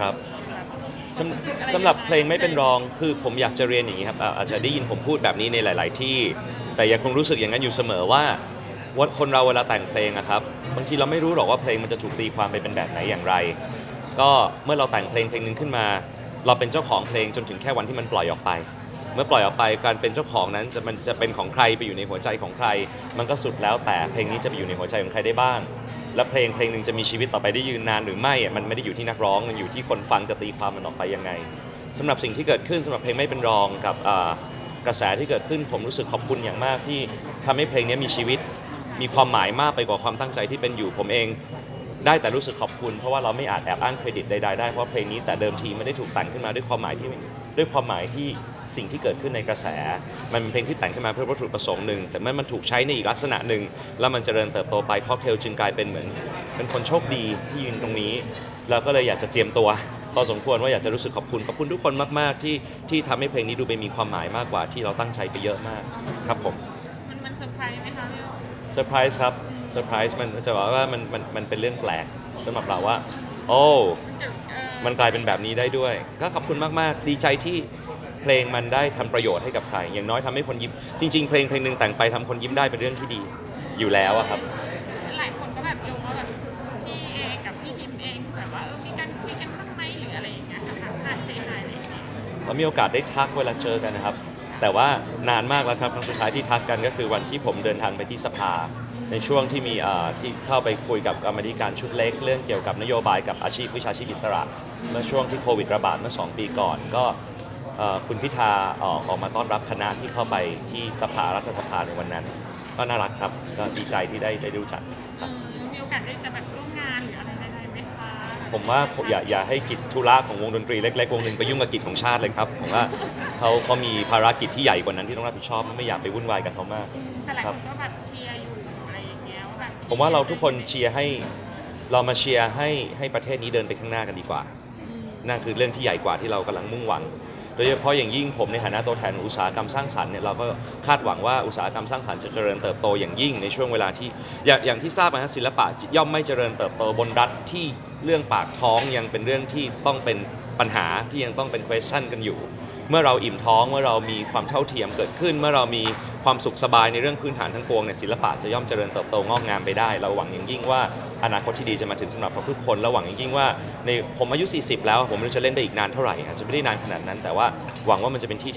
ครับสำสำหรับเพลงไม่เป็นรองคือผมอยากจะเรียนอย่างนี้ครับอ่าอาจจะได้ยินผมพูดแบบนี้ในหลาย ๆ ที่ แต่ยังคงรู้สึกอย่างนั้นอยู่เสมอว่าว่าคนเราเวลาแต่งเพลงอะครับบางทีเราไม่รู้หรอกว่าเพลงมันจะถูกตีความไปเป็นแบบไหนอย่างไร ก็เมื่อเราแต่งเพลงเพลงหนึ่งขึ้นมา เราเป็นเจ้าของเพลงจนถึงแค่วันที่มันปล่อยออกไป เมื่อปล่อยออกไปการเป็นเจ้าของนั้นจะมันจะเป็นของใครไปอยู่ในหัวใจของใคร มันก็สุดแล้วแต่เพลงนี้จะไปอยู่ในหัวใจของใครได้บ้าง และเพลงเพลงหนึ่งจะมีชีวิตต่อไปได้ยืนนานหรือไม่มันไม่ได้อยู่ที่นักร้องมันอยู่ที่คนฟังจะตีความมันออกไปยังไงสำหรับสิ่งที่เกิดขึ้นสำหรับเพลงไม่เป็นรองกับกระแสที่เกิดขึ้นผมรู้สึกขอบคุณอย่างมากที่ทำให้เพลงนี้มีชีวิตมีความหมายมากไปกว่าความตั้งใจที่เป็นอยู่ผมเองได้แต่รู้สึกขอบคุณเพราะว่าเราไม่อาจแอบอ้างเครดิตใดๆได้เพราะเพลงนี้แต่เดิมทีไม่ได้ถูกแต่งขึ้นมาด้วยความหมายที่ ด้วยความหมายที่สิ่งที่เกิดขึ้นในกระแส มันเป็นเพลงที่แต่งขึ้นมาเพื่อวัตถุประสงค์หนึ่งแต่เมื่อมันถูกใช้ในอีกลักษณะหนึ่งแล้วมันเจริญเติบโตไปค็อกเทลจึงกลายเป็นเหมือนเป็นคนโชคดีที่ยืนตรงนี้แล้วก็เลยอยากจะเจียมตัวพอสมควรว่าอยากจะรู้สึกขอบคุณขอบคุณทุกคนมาก ๆ ที่ที่ทำให้เพลงนี้ดูไปมีความหมายมากกว่าที่เราตั้งใจไปเยอะมากครับผมมันมันเซอร์ไพรส์ไหมคะพี่โอเซอร์ไพรส์ครับเซอร์ไพรส์มันจะบอกว่ามันมันมันเป็นเรื่องแปลกสำหรับเราว่า โอ้เดี๋ยวเอ่อ มันกลายเป็นแบบนี้ได้ด้วย ก็ขอบคุณมาก ๆ ดีใจที่เพลงมันได้ทำประโยชน์ให้กับใคร อย่างน้อยทำให้คนยิ้ม จริง ๆ เพลงเพลงหนึ่งแต่งไปทำคนยิ้มได้เป็นเรื่องที่ดีอยู่แล้วอะครับ หลายคนก็แบบโยงว่าแบบพี่เองกับพี่ทิมเองแบบว่าเออมีการคุยกันบ้างไหมหรืออะไรอย่างเงี้ยค่ะทางผ่านเซฮายอะไรอย่างเงี้ยเรามีโอกาสได้ทักเวลาเจอกันนะครับ แต่ว่านานมากแล้วครับครั้งสุดท้ายที่ทักกันก็คือวันที่ผมเดินทางไปที่สภา ในช่วงที่มีที่เข้าไปคุยกับกรรมธิการชุดเล็ก เรื่องเกี่ยวกับนโยบายกับอาชีพวิชาชีพอิสระ เมื่อช่วงที่โควิดระบาดเมื่อ 2 ปีก่อนก็คุณพิธาออกออกมาต้อนรับคณะที่เข้าไปที่สภารัฐสภาในวันนั้น ก็น่ารักครับก็ดีใจที่ได้ได้รู้จักเออมีโอกาสได้จะแบบร่วมงาน ผมว่าผมอย่าอย่าให้กิจธุระของวงดนตรีเล็กๆวงหนึ่งไปยุ่งกับกิจของชาติเลยครับผมว่าเขาเขามีภารกิจที่ใหญ่กว่านั้นที่ต้องรับผิดชอบไม่อยากไปวุ่นวายกับเขามากแต่หลายคนก็แบบเชียร์อยู่อะไรอย่างเงี้ยว่าแบบผมว่าเราทุกคนเชียร์ให้เรามาเชียร์ให้ให้ประเทศนี้เดินไปข้างหน้ากันดีกว่า อืมนั่นคือเรื่องที่ใหญ่กว่าที่เรากำลังมุ่งหวัง โดยเฉพาะอย่างยิ่งผมในฐานะตัวแทนองอุตสาหกรรมสร้างสรรค์เนี่ยเราก็คาดหวังว่าอุตสาหกรรมสร้างสรรค์จะเจริญเติบโตอย่างยิ่งในช่วงเวลาที่อย่างอย่างที่ทราบนะฮะศิลปะย่อมไม่เจริญเติบโตบนรัฐที่เรื่องปากท้องยังเป็นเรื่องที่ต้องเป็นปัญหาที่ยังต้องเป็น question กันอยู่ เมื่อเราอิ่มท้องเมื่อเรามีความเท่าเทียมเกิดขึ้น เมื่อเรามี ความสุขสบายในเรื่องพื้นฐานทั้งปวงเนี่ยศิลปะจะย่อมเจริญเติบโตงอกงามไปได้ เราหวังอย่างยิ่งว่าอนาคตที่ดีจะมาถึงสำหรับทุกคนเราหวังอย่างยิ่งว่าในผมอายุ 40 แล้ว ผมไม่รู้จะเล่นได้อีกนานเท่าไหร่อาจจะไม่ได้นานขนาดนั้น แต่ว่าหวังว่ามันจะเป็นที่ที่